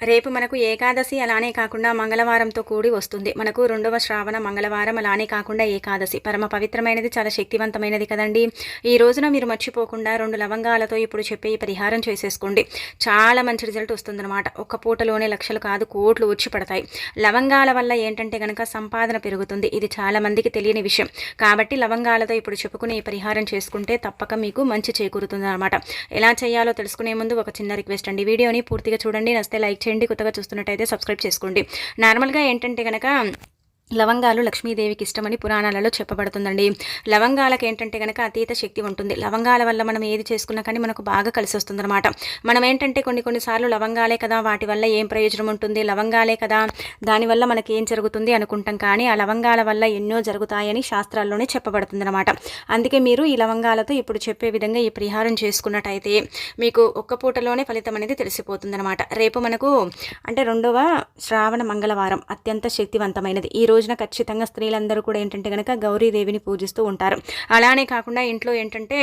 రేపు మనకు ఏకాదశి అలానే కాకుండా మంగళవారంతో కూడి వస్తుంది. మనకు రెండవ శ్రావణ మంగళవారం అలానే కాకుండా ఏకాదశి. పరమ పవిత్రమైనది చాలా శక్తివంతమైనది కదండి. ఈ రోజున మీరు మర్చిపోకుండా రెండు లవంగాలతో ఇప్పుడు చెప్పే ఈ పరిహారం చేసేసుకోండి. చాలా మంచి రిజల్ట్ వస్తుందన్నమాట. ఒక్క పూటలోనే లక్షలు కాదు కోట్లు వచ్చి పడతాయి. లవంగాల వల్ల ఏంటంటే కనుక సంపాదన పెరుగుతుంది. ఇది చాలా మందికి తెలియని విషయం. కాబట్టి లవంగాలతో ఇప్పుడు చెప్పుకునే ఈ పరిహారం చేసుకుంటే తప్పక మీకు మంచి చేకూరుతుంది ఎలా చేయాలో తెలుసుకునే ముందు ఒక చిన్న రిక్వెస్ట్ అండి. వీడియోని పూర్తిగా చూడండి. నస్తే లైక్ చేయండి కొత్తగా చూస్తున్నట్టయితే సబ్స్క్రైబ్ చేసుకోండి. నార్మల్గా ఏంటంటే కనుక లవంగాలు లక్ష్మీదేవికి ఇష్టమని పురాణాలలో చెప్పబడుతుందండి. లవంగాలకు ఏంటంటే కనుక అతీత శక్తి ఉంటుంది. లవంగాల వల్ల మనం ఏది చేసుకున్నా కానీ మనకు బాగా కలిసి వస్తుందన్నమాట మనం ఏంటంటే కొన్ని కొన్నిసార్లు లవంగాలే కదా వాటి వల్ల ఏం ప్రయోజనం ఉంటుంది? లవంగాలే కదా దానివల్ల మనకి ఏం జరుగుతుంది అనుకుంటాం కానీ ఆ లవంగాల వల్ల ఎన్నో జరుగుతాయని శాస్త్రాల్లోనే చెప్పబడుతుందన్నమాట. అందుకే మీరు ఈ లవంగాలతో ఇప్పుడు చెప్పే విధంగా ఈ పరిహారం చేసుకున్నట్టయితే మీకు ఒక్క పూటలోనే ఫలితం అనేది తెలిసిపోతుందన్నమాట. రేపు మనకు అంటే రెండవ శ్రావణ మంగళవారం అత్యంత శక్తివంతమైనది. ఈరోజు రోజున ఖచ్చితంగా స్త్రీలందరూ కూడా ఏంటంటే కనుక గౌరీదేవిని పూజిస్తూ ఉంటారు. అలానే కాకుండా ఇంట్లో ఏంటంటే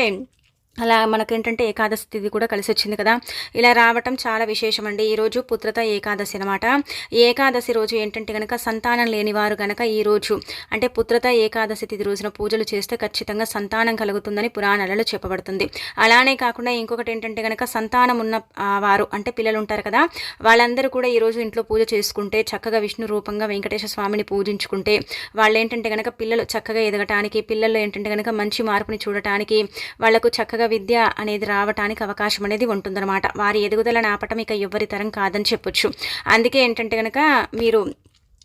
అలా మనకేంటంటే ఏకాదశి తిథి కూడా కలిసి వచ్చింది కదా. ఇలా రావటం చాలా విశేషం అండి ఈరోజు పుత్రత ఏకాదశి అనమాట ఏకాదశి రోజు ఏంటంటే కనుక సంతానం లేనివారు కనుక ఈరోజు అంటే పుత్రత ఏకాదశి తిథి రోజున పూజలు చేస్తే ఖచ్చితంగా సంతానం కలుగుతుందని పురాణాలలో చెప్పబడుతుంది. అలానే కాకుండా ఇంకొకటి ఏంటంటే కనుక సంతానం ఉన్న వారు అంటే పిల్లలు ఉంటారు కదా వాళ్ళందరూ కూడా ఈరోజు ఇంట్లో పూజ చేసుకుంటే చక్కగా విష్ణు రూపంగా వెంకటేశ్వర స్వామిని పూజించుకుంటే వాళ్ళు ఏంటంటే కనుక పిల్లలు చక్కగా ఎదగటానికి పిల్లలు ఏంటంటే కనుక మంచి మార్పుని చూడటానికి వాళ్ళకు చక్కగా విద్య అనేది రావటానికి అవకాశం అనేది ఉంటుందన్నమాట. వారి ఎదుగుదల నాపటం ఇక ఎవరి తరం కాదని చెప్పొచ్చు. అందుకే ఏంటంటే కనుక మీరు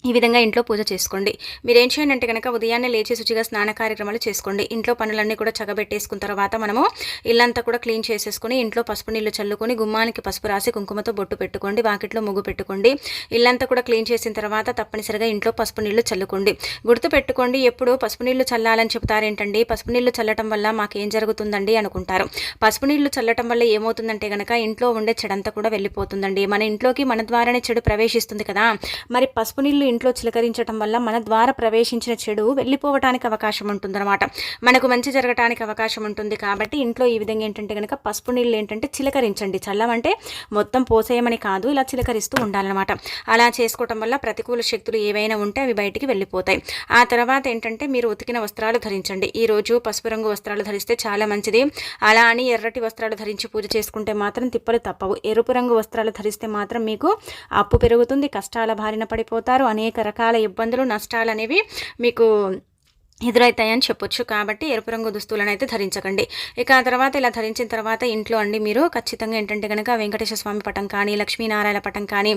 ఈ విధంగా ఇంట్లో పూజ చేసుకోండి. మీరు ఏం చేయండి అంటే కనుక ఉదయాన్నే లేచి శుచిగా స్నాన కార్యక్రమాలు చేసుకోండి. ఇంట్లో పనులన్నీ కూడా చగబెట్టేసుకున్న తర్వాత మనము ఇల్లంతా కూడా క్లీన్ చేసేసుకుని ఇంట్లో పసుపు నీళ్ళు చల్లుకొని గుమ్మానికి పసుపు రాసి కుంకుమతో బొట్టు పెట్టుకోండి వాకిట్లో ముగ్గు పెట్టుకోండి. ఇల్లంతా కూడా క్లీన్ చేసిన తర్వాత తప్పనిసరిగా ఇంట్లో పసుపు నీళ్ళు చల్లుకోండి. గుర్తు పెట్టుకోండి ఎప్పుడు పసుపు నీళ్ళు చల్లాలని చెప్తారేంటండి? పసుపు నీళ్ళు చల్లటం వల్ల మాకేం జరుగుతుందండి అనుకుంటారు. పసుపు నీళ్ళు చల్లటం వల్ల ఏమవుతుందంటే కనుక ఇంట్లో ఉండే చెడంతా కూడా వెళ్ళిపోతుందండి. మన ఇంట్లోకి మన ద్వారానే చెడు ప్రవేశిస్తుంది కదా. మరి పసుపు నీళ్ళు ఇంట్లో చిలకరించడం వల్ల మన ద్వారా ప్రవేశించిన చెడు వెళ్ళిపోవటానికి అవకాశం ఉంటుందన్నమాట. మనకు మంచి జరగటానికి అవకాశం ఉంటుంది కాబట్టి ఇంట్లో ఈ విధంగా ఏంటంటే కనుక పసుపు నీళ్ళు ఏంటంటే చిలకరించండి. చల్లమంటే మొత్తం పోసేయమని కాదు ఇలా చిలకరిస్తూ ఉండాలన్నమాట. అలా చేసుకోవటం వల్ల ప్రతికూల శక్తులు ఏవైనా ఉంటే అవి బయటికి వెళ్ళిపోతాయి. ఆ తర్వాత ఏంటంటే మీరు ఉతికిన వస్త్రాలు ధరించండి. ఈ రోజు పసుపు రంగు వస్త్రాలు ధరిస్తే చాలా మంచిది. అలా అని ఎర్రటి వస్త్రాలు ధరించి పూజ చేసుకుంటే మాత్రం తిప్పలు తప్పవు. ఎరుపు రంగు వస్త్రాలు ధరిస్తే మాత్రం మీకు అప్పు పెరుగుతుంది కష్టాల బారిన పడిపోతారు. అని అనేక రకాల ఇబ్బందులు నష్టాలు అనేవి మీకు ఎదురవుతాయని చెప్పొచ్చు. కాబట్టి ఎరుపు రంగు దుస్తులను అయితే ధరించకండి. ఇక ఆ తర్వాత ఇలా ధరించిన తర్వాత ఇంట్లో అండి మీరు ఖచ్చితంగా ఏంటంటే కనుక వెంకటేశ్వర స్వామి పటం కానీ లక్ష్మీనారాయణ పటం కానీ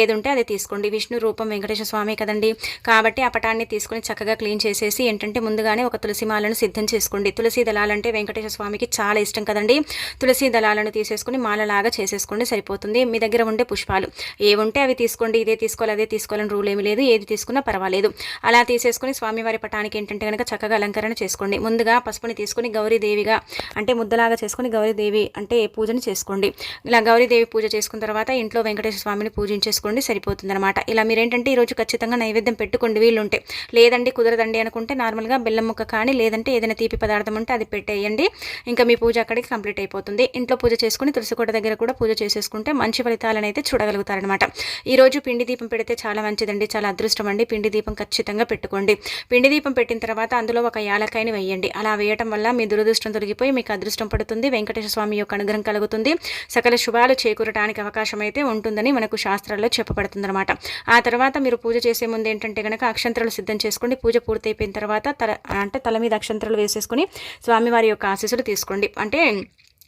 ఏది ఉంటే అది తీసుకోండి. విష్ణు రూపం వెంకటేశ్వర స్వామి కదండి. కాబట్టి ఆ పటాన్ని తీసుకొని చక్కగా క్లీన్ చేసేసి ఏంటంటే ముందుగానే ఒక తులసి మాలను సిద్ధం చేసుకోండి. తులసి దళాలంటే వెంకటేశ్వర స్వామికి చాలా ఇష్టం కదండి. తులసి దళాలను తీసేసుకుని మాలలాగా చేసేసుకోండి సరిపోతుంది. మీ దగ్గర ఉండే పుష్పాలు ఏవుంటే అవి తీసుకోండి. ఇదే తీసుకోవాలి అదే తీసుకోవాలని రూల్ ఏమి లేదు. ఏది తీసుకున్నా పర్వాలేదు. అలా తీసేసుకుని స్వామివారి పటానికి ఏంటంటే కనుక చక్కగా అలంకరణ చేసుకోండి. ముందుగా పసుపుని తీసుకుని గౌరీదేవిగా అంటే ముద్దలాగా చేసుకుని గౌరీదేవి అంటే పూజని చేసుకోండి. ఇలా గౌరీదేవి పూజ చేసుకున్న తర్వాత ఇంట్లో వెంకటేశ్వర స్వామిని పూజించేసుకోండి సరిపోతుందనమాట ఇలా మీరేంటంటే ఈరోజు ఖచ్చితంగా నైవేద్యం పెట్టుకోండి వీళ్ళుంటే లేదండి కుదరదండి అనుకుంటే నార్మల్గా బెల్లం ముక్క కానీ లేదంటే ఏదైనా తీపి పదార్థం ఉంటే అది పెట్టేయండి. ఇంకా మీ పూజ అక్కడికి కంప్లీట్ అయిపోతుంది. ఇంట్లో పూజ చేసుకుని తులసికోట దగ్గర కూడా పూజ చేసేసుకుంటే మంచి ఫలితాలను అయితే చూడగలుగుతారనమాట ఈరోజు పిండి దీపం పెడితే చాలా మంచిదండి చాలా అదృష్టం అండి. పిండి దీపం ఖచ్చితంగా పెట్టుకోండి. పిండి దీపం పెట్టిన తర్వాత తర్వాత అందులో ఒక యాలకాయని వేయండి. అలా వేయటం వల్ల మీ దురదృష్టం తొలగిపోయి మీకు అదృష్టం పడుతుంది. వెంకటేశ్వర స్వామి యొక్క అనుగ్రహం కలుగుతుంది. సకల శుభాలు చేకూరటానికి అవకాశం అయితే ఉంటుందని మనకు శాస్త్రాల్లో చెప్పబడుతుందన్నమాట. ఆ తర్వాత మీరు పూజ చేసే ముందు ఏంటంటే కనుక అక్షంతరాలు సిద్ధం చేసుకోండి. పూజ పూర్తయిపోయిన తర్వాత తల అంటే తల మీద అక్షంతరాలు వేసేసుకుని స్వామివారి యొక్క ఆశీస్సులు తీసుకోండి. అంటే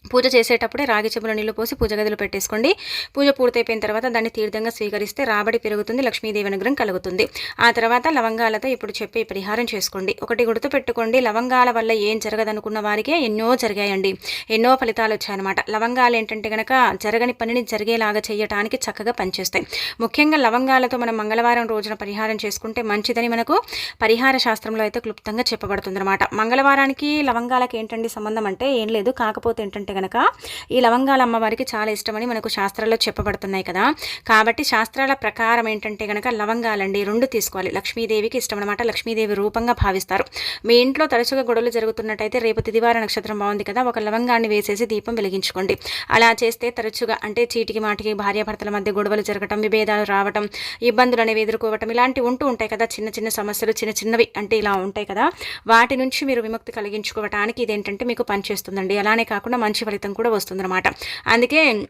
పూజ చేసేటప్పుడే రాగి చెంబులో నీళ్ళు పోసి పూజ గదిలో పెట్టేసుకోండి. పూజ పూర్తయిపోయిన తర్వాత దాన్ని తీర్థంగా స్వీకరిస్తే రాబడి పెరుగుతుంది లక్ష్మీదేవి అనుగ్రహం కలుగుతుంది. ఆ తర్వాత లవంగాలతో ఇప్పుడు చెప్పే పరిహారం చేసుకోండి. ఒకటి గుర్తుపెట్టుకోండి లవంగాల వల్ల ఏం జరగదనుకున్న వారికి ఎన్నో జరిగాయండి. ఎన్నో ఫలితాలు వచ్చాయన్నమాట. లవంగాలు ఏంటంటే కనుక జరగని పనిని జరిగేలాగా చేయటానికి చక్కగా పనిచేస్తాయి. ముఖ్యంగా లవంగాలతో మనం మంగళవారం రోజున పరిహారం చేసుకుంటే మంచిదని మనకు పరిహార శాస్త్రంలో అయితే క్లుప్తంగా చెప్పబడుతుంది అనమాట మంగళవారానికి లవంగాలకి ఏంటండి సంబంధం అంటే ఏం లేదు. కాకపోతే ఏంటంటే అంటే కనుక ఈ లవంగాలు అమ్మవారికి చాలా ఇష్టమని మనకు శాస్త్రాల్లో చెప్పబడుతున్నాయి కదా. కాబట్టి శాస్త్రాల ప్రకారం ఏంటంటే కనుక లవంగాలండి రెండు తీసుకోవాలి. లక్ష్మీదేవికి ఇష్టం అనమాట లక్ష్మీదేవి రూపంగా భావిస్తారు. మీ ఇంట్లో తరచుగా గొడవలు జరుగుతున్నట్టయితే రేపు తిదివార నక్షత్రం బాగుంది కదా. ఒక లవంగాన్ని వేసేసి దీపం వెలిగించుకోండి. అలా చేస్తే తరచుగా అంటే చీటికి మాటికి భార్యాభర్తల మధ్య గొడవలు జరగటం విభేదాలు రావటం ఇబ్బందులు అనేవి ఎదుర్కోవటం ఇలాంటివి ఉంటూ ఉంటాయి కదా. చిన్న చిన్న సమస్యలు చిన్న చిన్నవి అంటే ఇలా ఉంటాయి కదా. వాటి నుంచి మీరు విముక్తి కలిగించుకోవటానికి ఇదేంటంటే మీకు పనిచేస్తుందండి. అలానే కాకుండా మంచి ఫలితం కూడా వస్తుందన్నమాట. అందుకే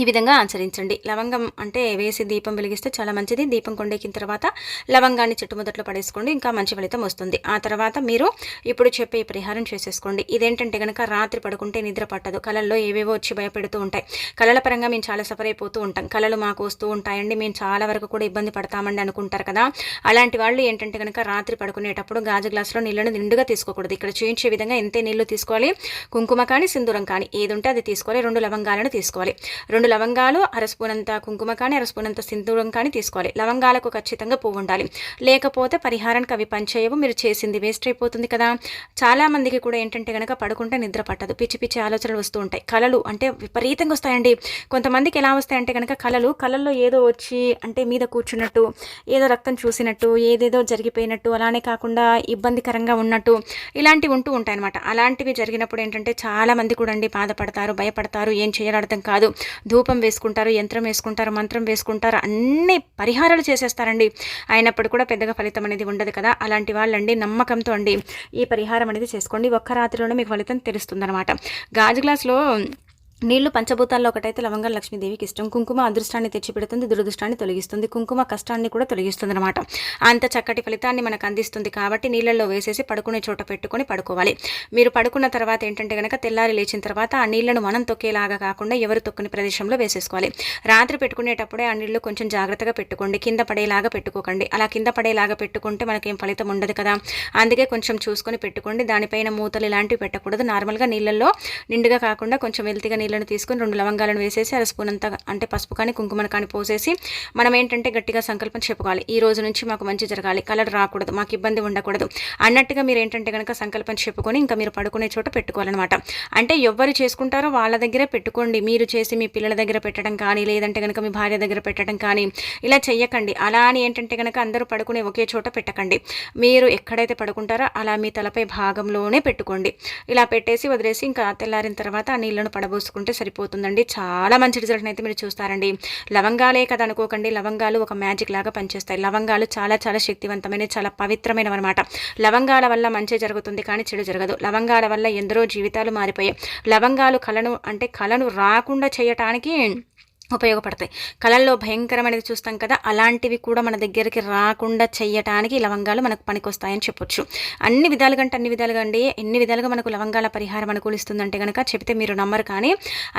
ఈ విధంగా ఆచరించండి. లవంగం అంటే వేసి దీపం వెలిగిస్తే చాలా మంచిది. దీపం కొండెక్కిన తర్వాత లవంగాన్ని చుట్టుముదట్లో పడేసుకోండి. ఇంకా మంచి ఫలితం వస్తుంది. ఆ తర్వాత మీరు ఇప్పుడు చెప్పే పరిహారం చేసేసుకోండి. ఇదేంటంటే కనుక రాత్రి పడుకుంటే నిద్ర పట్టదు. కళల్లో ఏవేవో వచ్చి భయపెడుతూ ఉంటాయి. కళల పరంగా మేము చాలా సఫర్ అయిపోతూ ఉంటాం. కళలు మాకు వస్తూ ఉంటాయండి. మేము చాలా వరకు కూడా ఇబ్బంది పడతామండి అనుకుంటారు కదా. అలాంటి వాళ్ళు ఏంటంటే కనుక రాత్రి పడుకునేటప్పుడు గాజు గ్లాసులో నీళ్ళను నిండుగా తీసుకోకూడదు. ఇక్కడ చూయించే విధంగా ఎంతే నీళ్ళు తీసుకోవాలి? కుంకుమ కానీ సింధూరం కానీ ఏది ఉంటే అది తీసుకోవాలి. రెండు లవంగాలను తీసుకోవాలి. రెండు రెండు లవంగాలు అరస్పూనంత కుంకుమ కానీ అరస్పూనంత సింధూరం కానీ తీసుకోవాలి. లవంగాలకు ఖచ్చితంగా పువ్వు ఉండాలి. లేకపోతే పరిహారానికి అవి పనిచేయవు. మీరు చేసింది వేస్ట్ అయిపోతుంది కదా. చాలా మందికి కూడా ఏంటంటే కనుక పడుకుంటే నిద్ర పట్టదు. పిచ్చి పిచ్చి ఆలోచనలు వస్తూ ఉంటాయి. కళలు అంటే విపరీతంగా వస్తాయండి. కొంతమందికి ఎలా వస్తాయంటే కనుక కళలు కళల్లో ఏదో వచ్చి అంటే మీద కూర్చున్నట్టు ఏదో రక్తం చూసినట్టు ఏదేదో జరిగిపోయినట్టు అలానే కాకుండా ఇబ్బందికరంగా ఉన్నట్టు ఇలాంటివి ఉంటూ ఉంటాయన్నమాట. అలాంటివి జరిగినప్పుడు ఏంటంటే చాలామంది కూడా అండి బాధపడతారు భయపడతారు ఏం చేయాలో అర్థం కాదు. ధూపం వేసుకుంటారు యంత్రం వేసుకుంటారు మంత్రం వేసుకుంటారు అన్ని పరిహారాలు చేసేస్తారండి. అయినప్పుడు కూడా పెద్దగా ఫలితం అనేది ఉండదు కదా. అలాంటి వాళ్ళండి నమ్మకంతో అండి ఈ పరిహారం అనేది చేసుకోండి. ఒక్క రాత్రిలోనే మీకు ఫలితం తెలుస్తుందన్నమాట. గాజు గ్లాస్లో నీళ్ళు పంచభూతాల్లో ఒకటైతే లవంగం లక్ష్మీదేవికి ఇష్టం. కుంకుమ అదృష్టాన్ని తెచ్చిపెడుతుంది దురదృష్టాన్ని తొలగిస్తుంది. కుంకుమ కష్టాన్ని కూడా తొలగిస్తుంది అనమాట అంత చక్కటి ఫలితాన్ని మనకు అందిస్తుంది కాబట్టి నీళ్ళల్లో వేసేసి పడుకునే చోట పెట్టుకొని పడుకోవాలి. మీరు పడుకున్న తర్వాత ఏంటంటే కనుక తెల్లారి లేచిన తర్వాత ఆ నీళ్ళను మనం తొక్కేలాగా కాకుండా ఎవరు తొక్కని ప్రదేశంలో వేసేసుకోవాలి. రాత్రి పెట్టుకునేటప్పుడే ఆ నీళ్ళు కొంచెం జాగ్రత్తగా పెట్టుకోండి. కింద పడేలాగా పెట్టుకోకండి. అలా కింద పడేలాగా పెట్టుకుంటే మనకేం ఫలితం ఉండదు కదా. అందుకే కొంచెం చూసుకొని పెట్టుకోండి. దానిపైన మూతలు ఇలాంటివి పెట్టకూడదు. నార్మల్గా నీళ్ళల్లో నిండుగా కాకుండా కొంచెం వెల్తిగా నీళ్ళను తీసుకొని రెండు లవంగాలను వేసేసి అర స్పూన్ అంతా అంటే పసుపు కానీ కుంకుమను కానీ పోసేసి మనం ఏంటంటే గట్టిగా సంకల్పం చెప్పుకోవాలి. ఈ రోజు నుంచి మాకు మంచి జరగాలి. కలర్ రాకూడదు. మాకు ఇబ్బంది ఉండకూడదు. అన్నట్టుగా మీరు ఏంటంటే కనుక సంకల్పం చెప్పుకొని ఇంకా మీరు పడుకునే చోట పెట్టుకోవాలన్నమాట. అంటే ఎవరు చేసుకుంటారో వాళ్ళ దగ్గరే పెట్టుకోండి. మీరు చేసి మీ పిల్లల దగ్గర పెట్టడం కానీ లేదంటే కనుక మీ భార్య దగ్గర పెట్టడం కానీ ఇలా చెయ్యకండి. అలా అని ఏంటంటే కనుక అందరూ పడుకునే ఒకే చోట పెట్టకండి. మీరు ఎక్కడైతే పడుకుంటారో అలా మీ తలపై భాగంలోనే పెట్టుకోండి. ఇలా పెట్టేసి వదిలేసి ఇంకా తెల్లారిన తర్వాత ఆ నీళ్ళను పడబోసుకుని చేసుకుంటే సరిపోతుందండి. చాలా మంచి రిజల్ట్ని అయితే మీరు చూస్తారండి. లవంగాలే కదా అనుకోకండి. లవంగాలు ఒక మ్యాజిక్ లాగా పనిచేస్తాయి. లవంగాలు చాలా చాలా శక్తివంతమైన చాలా పవిత్రమైనవి అనమాట లవంగాల వల్ల మంచి జరుగుతుంది కానీ చెడు జరగదు. లవంగాల వల్ల ఎందరో జీవితాలు మారిపోయాయి. లవంగాలు కళను అంటే కళను రాకుండా చేయటానికి ఉపయోగపడతాయి. కళల్లో భయంకరమైనది చూస్తాం కదా అలాంటివి కూడా మన దగ్గరికి రాకుండా చేయటానికి లవంగాలు మనకు పనికొస్తాయని చెప్పొచ్చు. అన్ని విధాలుగా అంటే అన్ని విధాలుగా అండి. ఎన్ని విధాలుగా మనకు లవంగాల పరిహారం అనుకూలిస్తుందంటే కనుక చెబితే మీరు నమ్మరు కానీ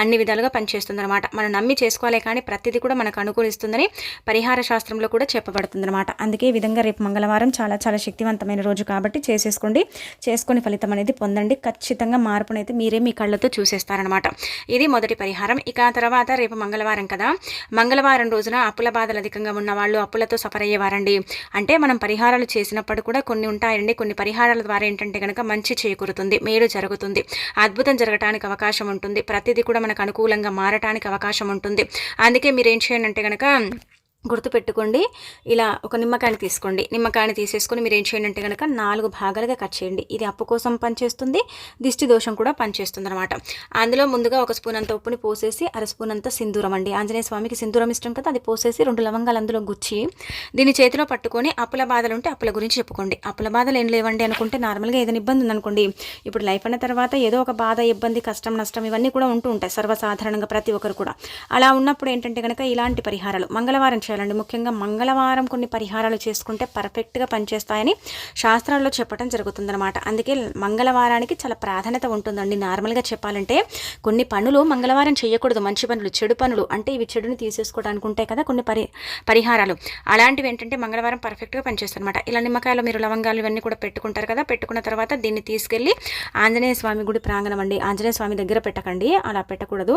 అన్ని విధాలుగా పనిచేస్తుంది అనమాట మనం నమ్మి చేసుకోవాలి కానీ ప్రతిదీ కూడా మనకు అనుకూలిస్తుందని పరిహార శాస్త్రంలో కూడా చెప్పబడుతుందన్నమాట. అందుకే ఈ విధంగా రేపు మంగళవారం చాలా చాలా శక్తివంతమైన రోజు కాబట్టి చేసేసుకోండి. చేసుకుని ఫలితం అనేది పొందండి. ఖచ్చితంగా మార్పునైతే మీరే మీ కళ్ళతో చూసేస్తారనమాట ఇది మొదటి పరిహారం. ఇక తర్వాత రేపు మంగళవారం మంగళవారం కదా? మంగళవారం రోజున అప్పుల బాధలు అధికంగా ఉన్న వాళ్ళు అప్పులతో సఫర్ అయ్యేవారండి. అంటే మనం పరిహారాలు చేసినప్పుడు కూడా కొన్ని ఉంటాయండి. కొన్ని పరిహారాల ద్వారా ఏంటంటే కనుక మంచి చేకూరుతుంది మేలు జరుగుతుంది అద్భుతం జరగటానికి అవకాశం ఉంటుంది ప్రతిదీ కూడా మనకు అనుకూలంగా మారటానికి అవకాశం ఉంటుంది. అందుకే మీరు ఏం చేయండి అంటే కనుక గుర్తుపెట్టుకోండి. ఇలా ఒక నిమ్మకాయని తీసుకోండి. నిమ్మకాయని తీసేసుకొని మీరు ఏం చేయండి అంటే కనుక నాలుగు భాగాలుగా కట్ చేయండి. ఇది అప్పు కోసం పనిచేస్తుంది దిష్టి దోషం కూడా పనిచేస్తుంది అనమాట అందులో ముందుగా ఒక స్పూన్ అంత ఉప్పుని పోసేసి అర స్పూన్ అంత సింధూరం అండి. ఆంజనేయ స్వామికి సింధూరం ఇష్టం కదా అది పోసేసి రెండు లవంగాలు అందులో గుచ్చి దీన్ని చేతిలో పట్టుకొని అప్పుల బాధలు ఉంటే అప్పుల గురించి చెప్పుకోండి. అప్పుల బాధలు ఏం లేవండి అనుకుంటే నార్మల్గా ఏదైనా ఇబ్బంది ఉందనుకోండి. ఇప్పుడు లైఫ్ అన్న తర్వాత ఏదో ఒక బాధ ఇబ్బంది కష్టం నష్టం ఇవన్నీ కూడా ఉంటూ ఉంటాయి. సర్వసాధారణంగా ప్రతి ఒక్కరు కూడా. అలా ఉన్నప్పుడు ఏంటంటే కనుక ఇలాంటి పరిహారాలు మంగళవారం చేయాలండి. ముఖ్యంగా మంగళవారం కొన్ని పరిహారాలు చేసుకుంటే పర్ఫెక్ట్గా పనిచేస్తాయని శాస్త్రాల్లో చెప్పడం జరుగుతుందన్నమాట. అందుకే మంగళవారానికి చాలా ప్రాధాన్యత ఉంటుందండి. నార్మల్గా చెప్పాలంటే కొన్ని పనులు మంగళవారం చేయకూడదు. మంచి పనులు చెడు పనులు అంటే ఇవి చెడుని తీసేసుకోవడానికి ఉంటాయి కదా కొన్ని పరి పరిహారాలు. అలాంటివి ఏంటంటే మంగళవారం పర్ఫెక్ట్గా పనిచేస్తాయి అనమాట ఇలా నిమ్మకాయలు మీరు లవంగాలు ఇవన్నీ కూడా పెట్టుకుంటారు కదా పెట్టుకున్న తర్వాత దీన్ని తీసుకెళ్ళి ఆంజనేయ స్వామి గుడి ప్రాంగణం అండి. ఆంజనేయ స్వామి దగ్గర పెట్టకండి. అలా పెట్టకూడదు.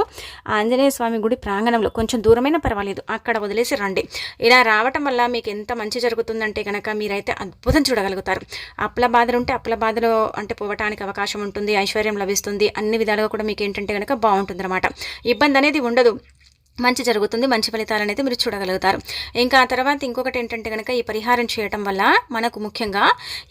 ఆంజనేయ స్వామి గుడి ప్రాంగణంలో కొంచెం దూరమైన పర్వాలేదు. అక్కడ వదిలేసి రండి. రావాలండి ఇలా రావటం వల్ల మీకు ఎంత మంచి జరుగుతుందంటే కనుక మీరైతే అద్భుతం చూడగలుగుతారు. అప్పుల బాధలు ఉంటే అప్పుల బాధలు అంటే పోవటానికి అవకాశం ఉంటుంది ఐశ్వర్యం లభిస్తుంది. అన్ని విధాలుగా కూడా మీకు ఏంటంటే కనుక బాగుంటుంది అనమాట ఇబ్బంది అనేది ఉండదు. మంచి జరుగుతుంది మంచి ఫలితాలు అనేది మీరు చూడగలుగుతారు. ఇంకా ఆ తర్వాత ఇంకొకటి ఏంటంటే కనుక ఈ పరిహారం చేయటం వల్ల మనకు ముఖ్యంగా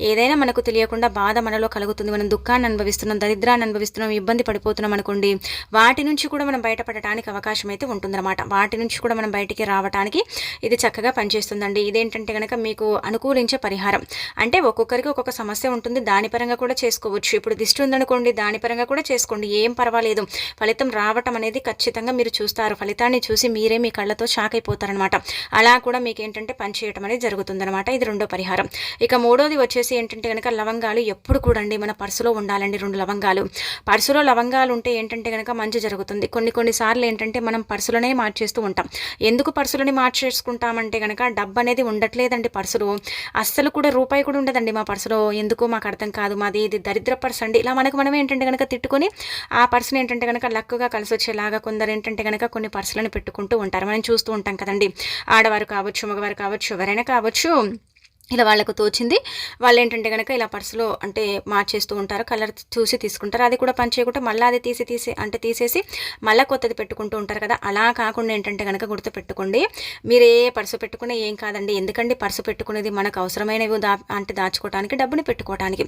ఏదైనా మనకు తెలియకుండా బాధ మనలో కలుగుతుంది. మనం దుఃఖాన్ని అనుభవిస్తున్నాం దరిద్రాన్ని అనుభవిస్తున్నాం ఇబ్బంది పడిపోతున్నాం అనుకోండి వాటి నుంచి కూడా మనం బయటపడటానికి అవకాశం అయితే ఉంటుందన్నమాట. వాటి నుంచి కూడా మనం బయటికి రావడానికి ఇది చక్కగా పనిచేస్తుందండి. ఇదేంటంటే కనుక మీకు అనుకూలించే పరిహారం. అంటే ఒక్కొక్కరికి ఒక్కొక్క సమస్య ఉంటుంది దాని పరంగా కూడా చేసుకోవచ్చు. ఇప్పుడు దిష్టి ఉందనుకోండి దాని పరంగా కూడా చేసుకోండి. ఏం పర్వాలేదు. ఫలితం రావటం అనేది ఖచ్చితంగా మీరు చూస్తారు. ఫలితాన్ని దాన్ని చూసి మీరే మీ కళ్ళతో షాక్ అయిపోతారనమాట అలా కూడా మీకు ఏంటంటే పనిచేయటం అనేది జరుగుతుందనమాట ఇది రెండో పరిహారం. ఇక మూడోది వచ్చేసి ఏంటంటే కనుక లవంగాలు ఎప్పుడు కూడా అండి మన పర్సులో ఉండాలండి రెండు లవంగాలు. పర్సులో లవంగాలు ఉంటే ఏంటంటే కనుక మంచి జరుగుతుంది. కొన్ని కొన్నిసార్లు ఏంటంటే మనం పర్సులోనే మార్చేస్తూ ఉంటాం. ఎందుకు పర్సులని మార్చేసుకుంటామంటే కనుక డబ్బు అనేది ఉండట్లేదండి పర్సులో. అస్సలు కూడా రూపాయి కూడా ఉండదండి మా పర్సులో. ఎందుకు మాకు అర్థం కాదు. మాది ఇది దరిద్ర పర్స్ అండి. ఇలా మనకు మనం ఏంటంటే కనుక తిట్టుకొని ఆ పర్సుని ఏంటంటే కనుక లక్కుగా కలిసి వచ్చేలాగా కొందరు ఏంటంటే కనుక కొన్ని పర్సులను పెట్టుకుంటూ ఉంటారు. మనం చూస్తూ ఉంటాం కదండి. ఆడవారు కావచ్చు మగవారు కావచ్చు ఎవరైనా కావచ్చు. ఇలా వాళ్ళకు తోచింది. వాళ్ళు ఏంటంటే కనుక ఇలా పర్సులో అంటే మార్చేస్తూ ఉంటారు కలర్ చూసి తీసుకుంటారు. అది కూడా పని చేయకుండా మళ్ళీ అది తీసి తీసి అంటే తీసేసి మళ్ళీ కొత్తది పెట్టుకుంటూ ఉంటారు కదా. అలా కాకుండా ఏంటంటే కనుక గుర్తు పెట్టుకోండి. మీరు ఏ పర్సు పెట్టుకునే ఏం కాదండి. ఎందుకండి పర్సు పెట్టుకునేది మనకు అవసరమైనవి దా అంటే దాచుకోవడానికి డబ్బుని పెట్టుకోవడానికి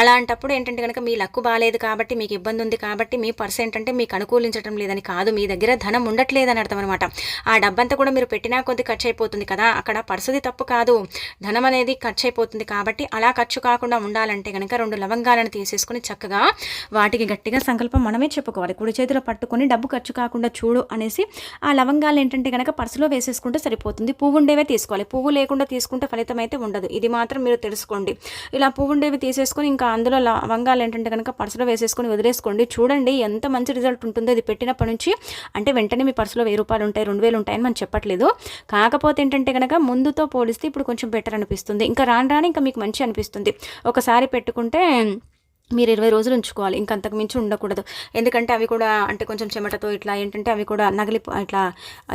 అలాంటప్పుడు ఏంటంటే కనుక మీ లక్కు బాగాలేదు కాబట్టి మీకు ఇబ్బంది ఉంది కాబట్టి మీ పర్సు ఏంటంటే మీకు అనుకూలించడం లేదని కాదు. మీ దగ్గర ధనం ఉండట్లేదని అర్థం అనమాట ఆ డబ్బంతా కూడా మీరు పెట్టినా కొద్ది ఖర్చు అయిపోతుంది కదా. అక్కడ పర్సుది తప్పు కాదు. ధనం అనేది అనేది ఖర్చు అయిపోతుంది కాబట్టి అలా ఖర్చు కాకుండా ఉండాలంటే కనుక రెండు లవంగాలను తీసేసుకుని చక్కగా వాటికి గట్టిగా సంకల్పం మనమే చెప్పుకోవాలి. కుడి చేతిలో పట్టుకొని డబ్బు ఖర్చు కాకుండా చూడు అనేసి ఆ లవంగాలు ఏంటంటే కనుక పర్సులో వేసేసుకుంటే సరిపోతుంది. పువ్వు ఉండేవే తీసుకోవాలి. పువ్వు లేకుండా తీసుకుంటే ఫలితం అయితే ఉండదు. ఇది మాత్రం మీరు తెలుసుకోండి. ఇలా పువ్వు ఉండేవి తీసేసుకొని ఇంకా అందులో లవంగాలు ఏంటంటే కనుక పర్సులో వేసేసుకొని వదిలేసుకోండి. చూడండి ఎంత మంచి రిజల్ట్ ఉంటుందో ఇది పెట్టినప్పటి నుంచి. అంటే వెంటనే మీ పర్సులో వెయ్యి రూపాయలు ఉంటాయి రెండు వేలు ఉంటాయని మనం చెప్పట్లేదు. కాకపోతే ఏంటంటే కనుక ముందుతో పోలిస్తే ఇప్పుడు కొంచెం బెటర్ అనిపిస్తుంది అనిపిస్తుంది. ఇంకా రాను రాని ఇంకా మీకు మంచి అనిపిస్తుంది. ఒకసారి పెట్టుకుంటే మీరు ఇరవై రోజులు ఉంచుకోవాలి. ఇంకంతకు మించి ఉండకూడదు. ఎందుకంటే అవి కూడా అంటే కొంచెం చెమటతో ఇట్లా ఏంటంటే అవి కూడా నగిలి ఇట్లా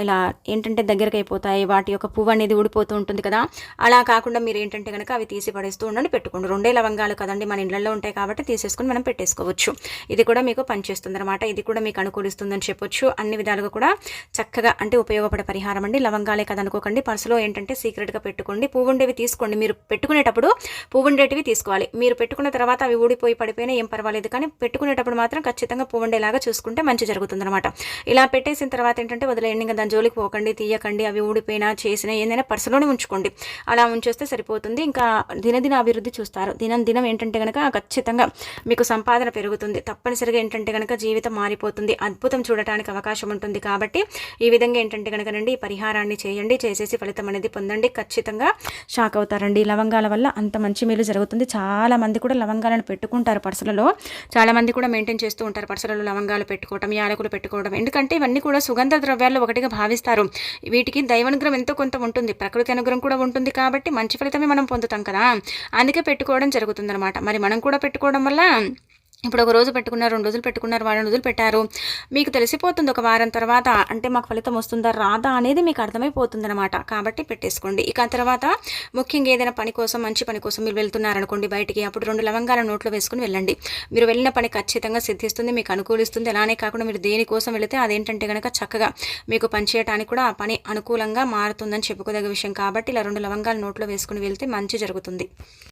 ఇలా ఏంటంటే దగ్గరకు అయిపోతాయి. వాటి యొక్క పువ్వు అనేది ఊడిపోతూ ఉంటుంది కదా. అలా కాకుండా మీరు ఏంటంటే కనుక అవి తీసి పడేస్తూ ఉండండి పెట్టుకోండి. రెండే లవంగాలు కదండి మన ఇళ్ళలో ఉంటాయి కాబట్టి తీసేసుకొని మనం పెట్టేసుకోవచ్చు. ఇది కూడా మీకు పనిచేస్తుంది అనమాట ఇది కూడా మీకు అనుకూలిస్తుందని చెప్పొచ్చు. అన్ని విధాలుగా కూడా చక్కగా అంటే ఉపయోగపడే పరిహారం అండి. లవంగాలే కదా అనుకోకండి. పర్సులో ఏంటంటే సీక్రెట్గా పెట్టుకోండి. పువ్వు ఉండేవి తీసుకోండి. మీరు పెట్టుకునేటప్పుడు పువ్వు ఉండేటివి తీసుకోవాలి. మీరు పెట్టుకున్న తర్వాత అవి ఊడిపోయి పడిపోయినా ఏం పర్వాలేదు. కానీ పెట్టుకునేటప్పుడు మాత్రం ఖచ్చితంగా పువ్వుండేలాగా చూసుకుంటే మంచి జరుగుతుందన్నమాట. ఇలా పెట్టేసిన తర్వాత ఏంటంటే వదిలేయండి ఇంకా దాని జోలికి పోకండి తీయకండి అవి ఊడిపోయినా చేసినా ఏదైనా పర్సులోనే ఉంచుకోండి. అలా ఉంచేస్తే సరిపోతుంది. ఇంకా దినదిన అభివృద్ధి చూస్తారు. దినం దినం ఏంటంటే కనుక ఖచ్చితంగా మీకు సంపాదన పెరుగుతుంది. తప్పనిసరిగా ఏంటంటే కనుక జీవితం మారిపోతుంది. అద్భుతం చూడటానికి అవకాశం ఉంటుంది కాబట్టి ఈ విధంగా ఏంటంటే కనుక రండి ఈ పరిహారాన్ని చేయండి చేసేసి ఫలితం అనేది పొందండి. ఖచ్చితంగా షాక్ అవుతారండి. లవంగాల వల్ల అంత మంచి మేలు జరుగుతుంది. చాలా మంది కూడా లవంగాలను పెట్టుకుంటారు. ఉంటారు పర్సులలో. చాలామంది కూడా మెయింటైన్ చేస్తూ ఉంటారు పర్సులలో లవంగాలు పెట్టుకోవడం యాలకులు పెట్టుకోవడం ఎందుకంటే ఇవన్నీ కూడా సుగంధ ద్రవ్యాల్లో ఒకటిగా భావిస్తారు. వీటికి దైవానుగ్రహం ఎంతో కొంత ఉంటుంది. ప్రకృతి అనుగ్రహం కూడా ఉంటుంది కాబట్టి మంచి ఫలితమే మనం పొందుతాం కదా. అందుకే పెట్టుకోవడం జరుగుతుందన్నమాట. మరి మనం కూడా పెట్టుకోవడం వల్ల ఇప్పుడు ఒక రోజు పెట్టుకున్నారు రెండు రోజులు పెట్టుకున్నారు వారం రోజులు పెట్టారు. మీకు తెలిసిపోతుంది ఒక వారం తర్వాత అంటే మాకు ఫలితం వస్తుందా రాదా అనేది మీకు అర్థమైపోతుంది అనమాట కాబట్టి పెట్టేసుకోండి. ఇక తర్వాత ముఖ్యంగా ఏదైనా పని కోసం మంచి పని కోసం మీరు వెళ్తున్నారనుకోండి బయటికి అప్పుడు రెండు లవంగాల నోట్లో వేసుకుని వెళ్ళండి. మీరు వెళ్ళిన పని ఖచ్చితంగా సిద్ధిస్తుంది మీకు అనుకూలిస్తుంది. అలానే కాకుండా మీరు దేనికోసం వెళితే అదేంటంటే కనుక చక్కగా మీకు పనిచేయడానికి కూడా ఆ పని అనుకూలంగా మారుతుందని చెప్పుకోదగ్గ విషయం. కాబట్టి ఇలా రెండు లవంగాల నోట్లో వేసుకుని వెళ్తే మంచి జరుగుతుంది.